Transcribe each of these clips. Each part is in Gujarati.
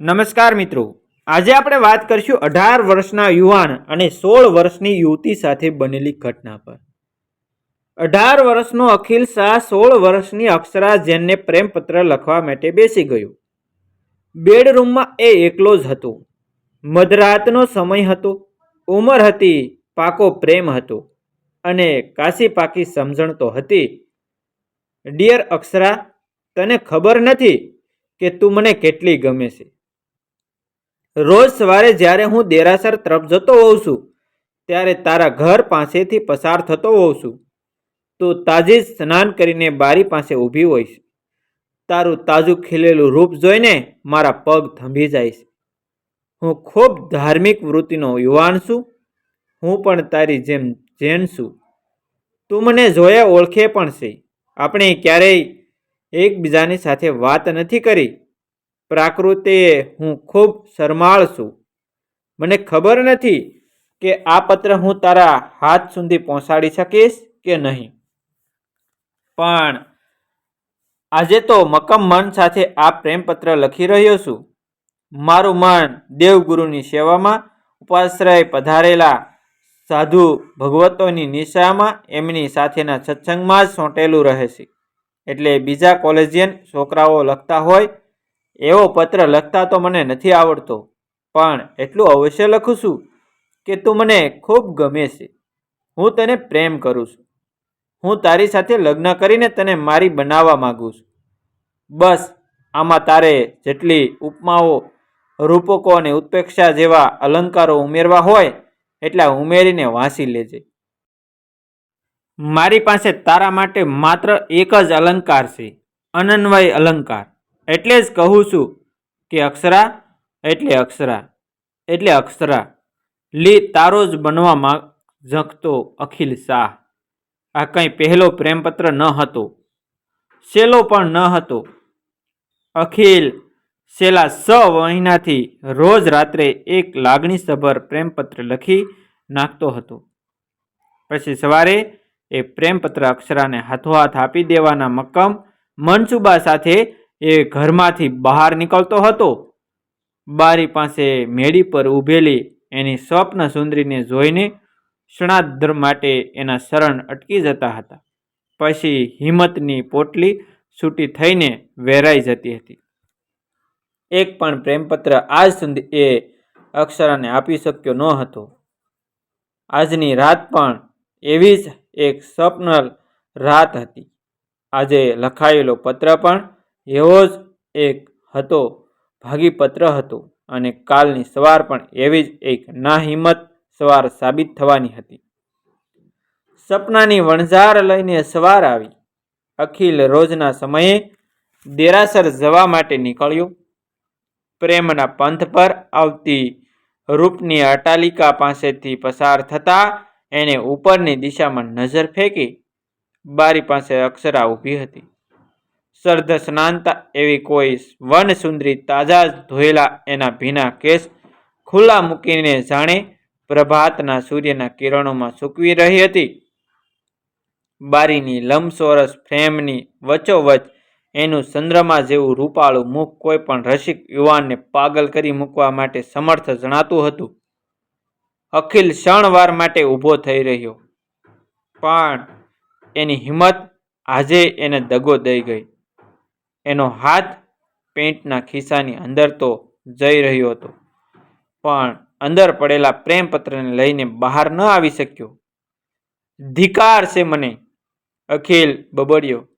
નમસ્કાર મિત્રો. આજે આપણે વાત કરીશું અઢાર વર્ષના યુવાન અને સોળ વર્ષની યુવતી સાથે બનેલી ઘટના પર. અઢાર વર્ષનો અખિલ શાહ સોળ વર્ષની અક્ષરા જેનને પ્રેમપત્ર લખવા માટે બેસી ગયો. બેડરૂમમાં એ એકલો જ હતો. મધરાતનો સમય હતો. ઉંમર હતી પાકો પ્રેમ હતો અને કાશી પાકી સમજણ તો હતી. ડિયર અક્ષરા, તને ખબર નથી કે તું મને કેટલી ગમે છે? રોજ સવારે જ્યારે હું દેરાસર તરફ જતો હોઉં છું, ત્યારે તારા ઘર પાસેથી પસાર થતો હોઉં છું. તું તાજી સ્નાન કરીને બારી પાસે ઊભી હોઈશ. તારું તાજું ખીલેલું રૂપ જોઈને મારા પગ થંભી જાય હું ખૂબ ધાર્મિક વૃત્તિનો યુવાન છું. હું પણ તારી જેમ જૈન છું. તું મને જોયા ઓળખે પણ છે. આપણે ક્યારેય એકબીજાની સાથે વાત નથી કરી. પ્રાકૃતે હું ખૂબ શરમાળ છું. મને ખબર નથી કે આ પત્ર હું તારા હાથ સુધી પહોંચાડી શકીશ કે નહીં. પણ આજે તો મક્કમ મન સાથે આ પ્રેમપત્ર લખી રહ્યો છું. મારું મન દેવગુરુની સેવામાં ઉપાશ્રય પધારેલા સાધુ ભગવતોની નિશામાં એમની સાથેના સત્સંગમાં જ સોંટેલું રહે છે. એટલે બીજા કોલેજિયન છોકરાઓ લખતા હોય એવો પત્ર લખતા તો મને નથી આવડતો, પણ એટલું અવશ્ય લખું છું કે તું મને ખૂબ ગમે છે. હું તને પ્રેમ કરું છું. હું તારી સાથે લગ્ન કરીને તને મારી બનાવવા માગું છું. બસ, આમાં તારે જેટલી ઉપમાઓ, રૂપકો અને ઉત્પેક્ષા જેવા અલંકારો ઉમેરવા હોય એટલા ઉમેરીને વાંચી લેજે. મારી પાસે તારા માટે માત્ર એક જ અલંકાર છે, અનન્વય અલંકાર. એટલે જ કહું છું કે અક્ષરા એટલે અક્ષરા એટલે અક્ષરા. લી તારો જ બનવા માંગ ઝંખતો અખિલ શાહ. આ કંઈ પહેલો પ્રેમપત્ર ન હતો સેલો પણ ન હતો. અખિલ છેલ્લા સ મહિનાથી રોજ રાત્રે એક લાગણીસભર પ્રેમપત્ર લખી નાખતો હતો. પછી સવારે એ પ્રેમપત્ર અક્ષરાને હાથોહાથ આપી દેવાના મક્કમ મનસુબા સાથે એ ઘરમાંથી બહાર નીકળતો હતો. બારી પાસે મેડી પર ઊભેલી એની સ્વપ્ન સુંદરીને જોઈને ક્ષણાર્ધ માટે એના શરણ અટકી જતા હતા. પછી હિંમતની પોટલી છૂટી થઈને વેરાઈ જતી હતી. એક પણ પ્રેમપત્ર આજ સુધી એ અક્ષરાને આપી શક્યો ન હતો. આજની રાત પણ એવી જ એક સ્વપ્ન રાત હતી. આજે લખાયેલો પત્ર પણ એવો જ એક હતો, ભાગીપત્ર હતો અને કાલની સવાર પણ એવી જ એક નાહિંમત સવાર સાબિત થવાની હતી. સપનાની વણઝાર લઈને સવાર આવી. અખિલ રોજના સમયે દેરાસર જવા માટે નીકળ્યો. પ્રેમના પંથ પર આવતી રૂપની અટાલિકા પાસેથી પસાર થતા એણે ઉપરની દિશામાં નજર ફેંકી. બારી પાસે અક્ષરા ઊભી હતી. સર્ધ સ્નાનતા એવી કોઈ વનસુંદરી તાજા ધોયેલા એના ભીના કેસ ખુલ્લા મૂકીને જાણે પ્રભાતના સૂર્યના કિરણોમાં સૂકવી રહી હતી. બારીની લંબચોરસ ફ્રેમની વચોવચ એનું ચંદ્રમા જેવું રૂપાળું મુખ કોઈ પણ રસિક યુવાનને પાગલ કરી મૂકવા માટે સમર્થ જણાતું હતું. અખિલ ક્ષણવાર માટે ઊભો થઈ રહ્યો. પણ એની હિંમત આજે એને દગો દઈ ગઈ. એનો હાથ પેન્ટના ખિસ્સાની અંદર તો જઈ રહ્યો હતો. પણ અંદર પડેલા પ્રેમપત્રને લઈને બહાર ન આવી શક્યો. ધિકાર છે મને, અખિલ બબડ્યો.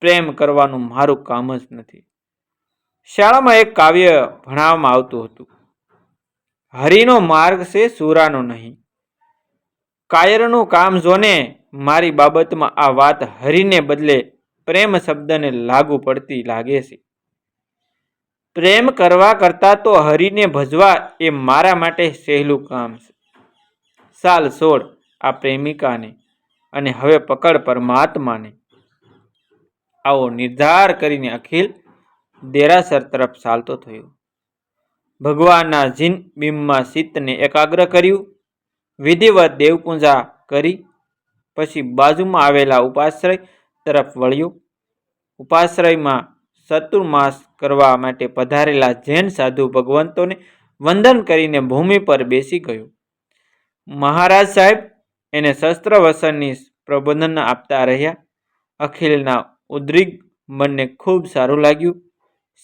પ્રેમ કરવાનું મારું કામ જ નથી. શાળામાં એક કાવ્ય ભણાવવામાં આવતું હતું. હરિનો માર્ગ છે સુરાનો નહીં. કાયરનું કામ જોને મારી બાબતમાં આ વાત હરિને બદલે પ્રેમ શબ્દને લાગુ પડતી લાગે છે. પ્રેમ કરવા કરતાં તો હરિને ભજવા એ મારા માટે સહેલું કામ છે. સાલ સોળ આ પ્રેમિકાને અને હવે પકડ પરમાત્માને. આવો નિર્ધાર કરીને અખિલ દેરાસર તરફ ચાલતો થયો. ભગવાનના જીન બિંબમાં સિત્તને એકાગ્ર કર્યું. વિધિવત દેવપૂજા કરી. પછી બાજુમાં આવેલા ઉપાશ્રય તરફ વળ્યું. ઉપાશ્રયમાં ચતુર્માસ કરવા માટે પધારેલા જૈન સાધુ ભગવંતોને વંદન કરીને ભૂમિ પર બેસી ગયો. મહારાજ સાહેબ એને શસ્ત્ર વસનની પ્રબોધન આપતા રહ્યા. અખિલના ઉદ્રિગ મનને ખૂબ સારું લાગ્યું.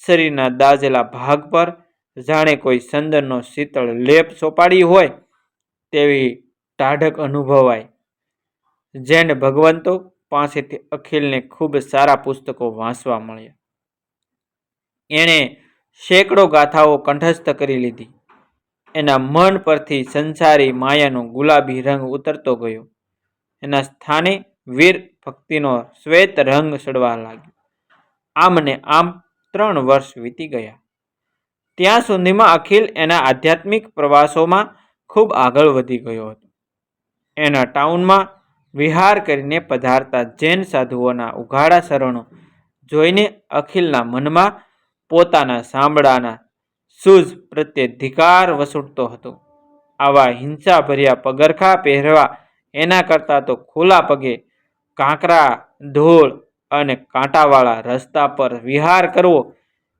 શરીરના દાઝેલા ભાગ પર જાણે કોઈ સંદનનો શીતળ લેપ સોપાડી હોય તેવી ટાઢક અનુભવાય. જૈન ભગવંતો પાસેથી અખિલને ખૂબ સારા પુસ્તકો વાંચવા મળ્યા. એણે સેંકડો ગાથાઓ કંઠસ્થ કરી લીધી. એના મન પરથી સંસારી માયાનો ગુલાબી રંગ ઉતરતો ગયો. એના સ્થાને વીર ભક્તિનો શ્વેત રંગ ચડવા લાગ્યો. આમ ને આમ ત્રણ વર્ષ વીતી ગયા. ત્યાં સુધીમાં અખિલ એના આધ્યાત્મિક પ્રવાસોમાં ખૂબ આગળ વધી ગયો હતો. એના ટાઉનમાં વિહાર કરીને પધારતા જૈન સાધુઓના ઉઘાડા શરણો જોઈને અખિલના મનમાં પોતાના સાંભળાના સૂઝ પ્રત્યે ધિકાર વસૂટતો હતો. આવા હિંસાભર્યા પગરખા પહેરવા એના કરતાં તો ખુલ્લા પગે કાંકરા ધૂળ અને કાંટાવાળા રસ્તા પર વિહાર કરવો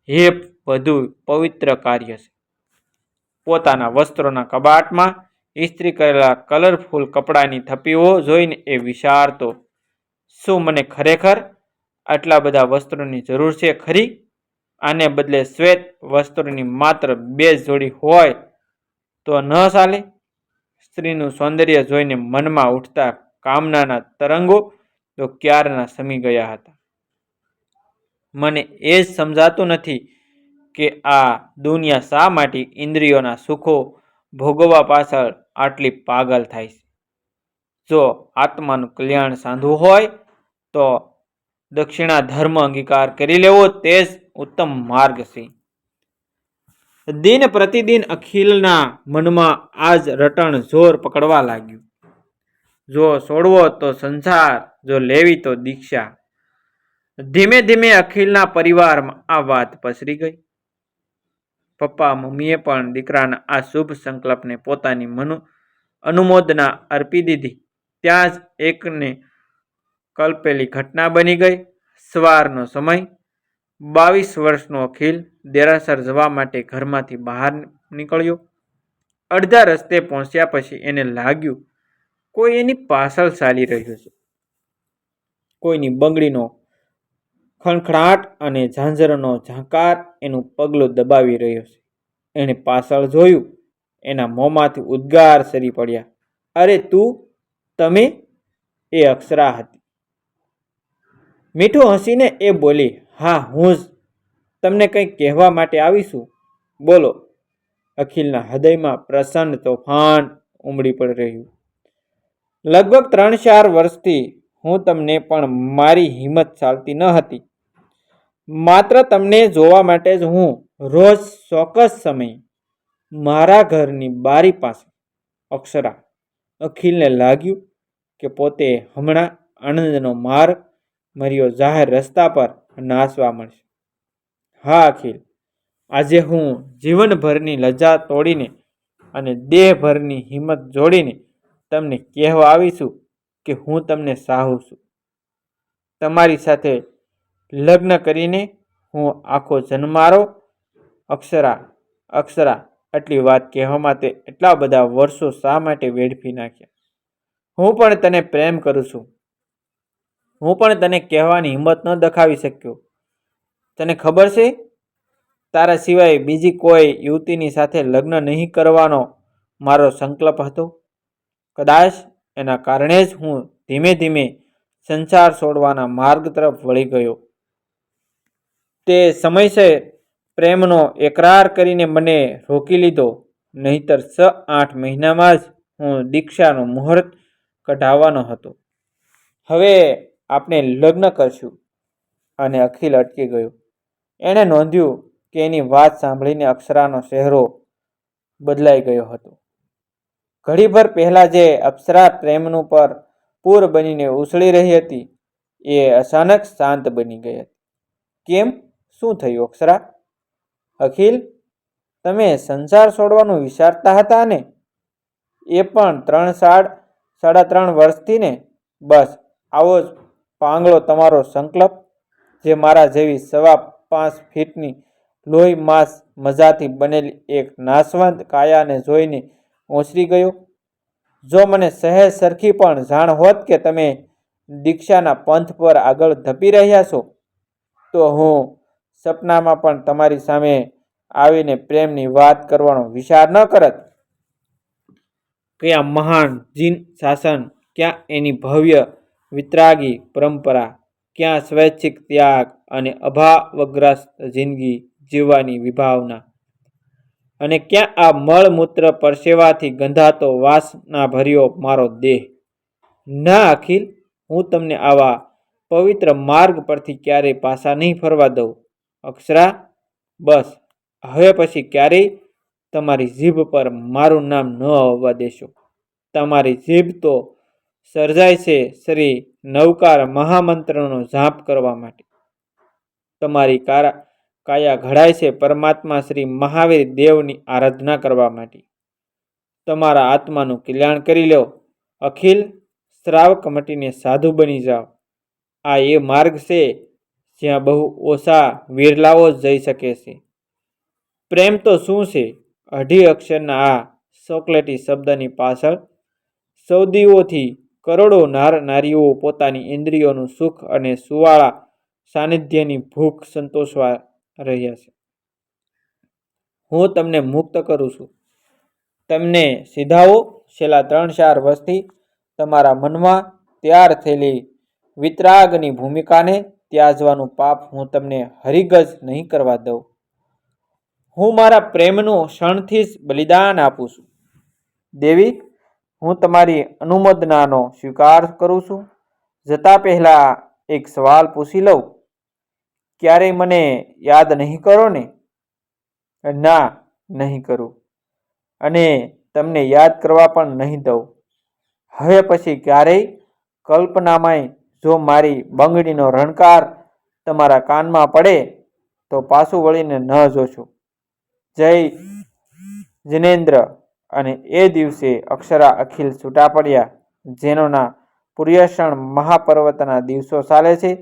એ વધુ પવિત્ર કાર્ય છે. પોતાના વસ્ત્રોના કબાટમાં ઇસ્ત્રી કરેલા કલરફુલ કપડાની થપ્પીઓ જોઈને એ વિચારતો, શું મને ખરેખર આટલા બધા વસ્ત્રોની જરૂર છે ખરી? આને બદલે શ્વેત વસ્ત્રોની માત્ર બે જોડી હોય તો ન ચાલે? સ્ત્રીનું સૌંદર્ય જોઈને મનમાં ઉઠતા કામનાના તરંગો તો ક્યારના સમી ગયા હતા. મને એ જ સમજાતું નથી કે આ દુનિયા શા માટે ઇન્દ્રિયોના સુખો ભોગવવા પાછળ આટલી પાગલ થાય છે. જો આત્માનું કલ્યાણ સાંધવું હોય, તો દક્ષિણા ધર્મ અંગીકાર કરી લેવો તે જ ઉત્તમ માર્ગ છે. દિન પ્રતિદિન અખિલના મનમાં આજ રટણ જોર પકડવા લાગ્યું. જો છોડવો તો સંસાર, જો લેવી તો દીક્ષા. ધીમે ધીમે અખિલના પરિવારમાં આ વાત પસરી ગઈ. પપ્પા, મમ્મીએ પણ દીકરાના આ શુભ સંકલ્પને પોતાની મનુ અનુમોદના અર્પી દીધી. ત્યાં જ એકને કલ્પેલી ઘટના બની ગઈ. સવારનો સમય. બાવીસ વર્ષનો અખિલ દેરાસર જવા માટે ઘરમાંથી બહાર નીકળ્યો. અડધા રસ્તે પહોંચ્યા પછી એને લાગ્યું, કોઈ એની પાછળ ચાલી રહ્યું છે. કોઈની બંગડીનો ખણખણાટ અને ઝાંઝરનો ઝાંકાર એનું પગલું દબાવી રહ્યો છે. એણે પાછળ જોયું, એના મોંમાંથી ઉદ્ગાર સરી પડ્યા. અરે તું, તમે? એ અક્ષરા હતી. મીઠું હસીને એ બોલી, હા, હું જ. તમને કંઈક કહેવા માટે આવીશું? બોલો. અખિલના હૃદયમાં પ્રસન્ન તોફાન ઉમડી પડી રહ્યું. લગભગ ત્રણ ચાર વર્ષથી હું તમને પણ મારી હિંમત ચાલતી ન હતી. માત્ર તમને જોવા માટે જ હું રોજ ચોક્કસ સમયે મારા ઘરની બારી પાસે અક્ષરા અખિલને લાગ્યું કે પોતે હમણાં આનંદનો માર્ગ મર્યો જાહેર રસ્તા પર નાસવા મળશે. હા, અખિલ, આજે હું જીવનભરની લજા તોડીને અને દેહભરની હિંમત જોડીને તમને કહેવા આવીશું કે હું તમને સાહુ છું. તમારી સાથે લગ્ન કરીને હું આખો જન્મારો અક્ષરા અક્ષરા આટલી વાત કહેવામાં તે એટલા બધા વર્ષો શા માટે વેડફી નાખ્યા? હું પણ તને પ્રેમ કરું છું. હું પણ તને કહેવાની હિંમત ન દખાવી શક્યો. તને ખબર છે? તારા સિવાય બીજી કોઈ યુવતીની સાથે લગ્ન નહીં કરવાનો મારો સંકલ્પ હતો. કદાચ એના કારણે જ હું ધીમે ધીમે સંસાર છોડવાના માર્ગ તરફ વળી ગયો. તે સમયસર પ્રેમનો એકરાર કરીને મને રોકી લીધો. નહીતર છ આઠ મહિનામાં જ હું દીક્ષાનો મુહૂર્ત કઢાવવાનો હતો. હવે આપણે લગ્ન કરશું. અને અખિલ અટકી ગયો. એણે નોંધ્યું કે એની વાત સાંભળીને અક્ષરાનો ચહેરો બદલાઈ ગયો હતો. ઘડીભર પહેલાં જે અપ્સરા પ્રેમનું પર પૂર બનીને ઉછળી રહી હતી, એ અચાનક શાંત બની ગઈ હતી. કેમ? શું થયું અક્ષરા? અખિલ, તમે સંસાર છોડવાનું વિચારતા હતા ને? એ પણ ત્રણ સાડ, સાડા ત્રણ વર્ષથી ને? બસ, આવો જ પાંગળો તમારો સંકલ્પ, જે મારા જેવી સવા પાંચ ફીટની લોહી માંસ મજાથી બનેલી એક નાશવંત કાયાને જોઈને ઓસરી ગયો. જો મને સહેજ સરખી પણ જાણ હોત કે તમે દીક્ષાના પંથ પર આગળ ધપી રહ્યા છો, તો હું સપનામાં પણ તમારી સામે આવીને પ્રેમની વાત કરવાનો વિચાર ન કરત. કયા મહાન જીન શાસન, ક્યાં એની ભવ્ય વિતરાગી પરંપરા, ક્યાં સ્વૈચ્છિક ત્યાગ અને અભાવગ્રસ્ત જિંદગી જીવવાની વિભાવના. અને ક્યાં આ મળમૂત્ર પરસેવાથી ગંધાતો વાસના ભર્યો મારો દેહ. ના અખિલ, હું તમને આવા પવિત્ર માર્ગ પરથી ક્યારેય પાછા નહીં ફરવા દઉં. અક્ષરા? બસ. હવે પછી ક્યારેય તમારી જીભ પર મારું નામ ન આવવા દેશો. તમારી જીભ તો સર્જાય છે શ્રી નવકાર મહામંત્રનો જાપ કરવા માટે. તમારી કારા, કાયા ઘડાય છે પરમાત્મા શ્રી મહાવીર દેવની આરાધના કરવા માટે. તમારા આત્માનું કલ્યાણ કરી લો. અખિલ શ્રાવ કમટીને સાધુ બની જાઓ. આ એ માર્ગ છે જ્યાં બહુ ઓછા વિરલાઓ જઈ શકે છે. પ્રેમ તો શું છે? અઢી અક્ષરના આ ચોકલેટી શબ્દની પાછળ સૌદીઓથી કરોડો નાર નારીઓ પોતાની ઇન્દ્રિયોનું સુખ અને સુવાળા સાનિધ્યની ભૂખ સંતોષવા રહ્યા છે. હું તમને મુક્ત કરું છું. તમને સીધાઓ છેલ્લા ત્રણ ચાર વર્ષથી તમારા મનમાં તૈયાર થયેલી વિતરાગની ભૂમિકાને ત્યાજવાનું પાપ હું તમને હરિગજ નહીં કરવા દઉં. હું મારા પ્રેમનું ક્ષણથી જ બલિદાન આપું છું. દેવી, હું તમારી અનુમોદનાનો સ્વીકાર કરું છું. જતા પહેલાં એક સવાલ પૂછી લઉં. ક્યારેય મને યાદ નહીં કરો ને? ના, નહીં કરું. અને તમને યાદ કરવા પણ નહીં દઉં. હવે પછી ક્યારેય કલ્પનામાંય જો મારી બંગડીનો રણકાર તમારા કાનમાં પડે, તો પાછું વળીને ન જોશો. જય જિનેન્દ્ર. અને એ દિવસે અક્ષરા અખિલ છૂટા પડ્યા. જેનોના પુર્યક્ષણ મહાપર્વતના દિવસો ચાલે છે,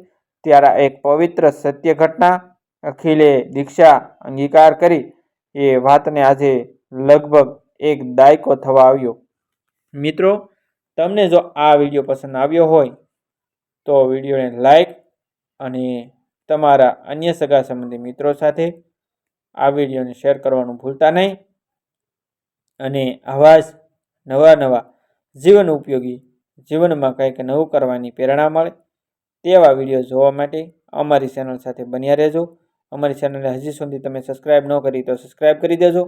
ત્યારે એક પવિત્ર સત્ય ઘટના અખિલે દીક્ષા અંગીકાર કરી. એ વાતને આજે લગભગ એક દાયકો થવા આવ્યો. મિત્રો, તમને જો આ વીડિયો પસંદ આવ્યો હોય તો વિડીયોને લાઈક અને તમારા અન્ય સગા સંબંધી મિત્રો સાથે આ વિડીયોને શેર કરવાનું ભૂલતા નહીં. અને આવા જ નવા નવા જીવન ઉપયોગી જીવનમાં કંઈક નવું કરવાની પ્રેરણા મળે તેવા વીડિયો જોવા માટે અમારી ચેનલ સાથે બન્યા રહેજો. અમારી ચેનલને હજી સુધી તમે સબસ્ક્રાઈબ ન કરી તો સબસ્ક્રાઈબ કરી દેજો.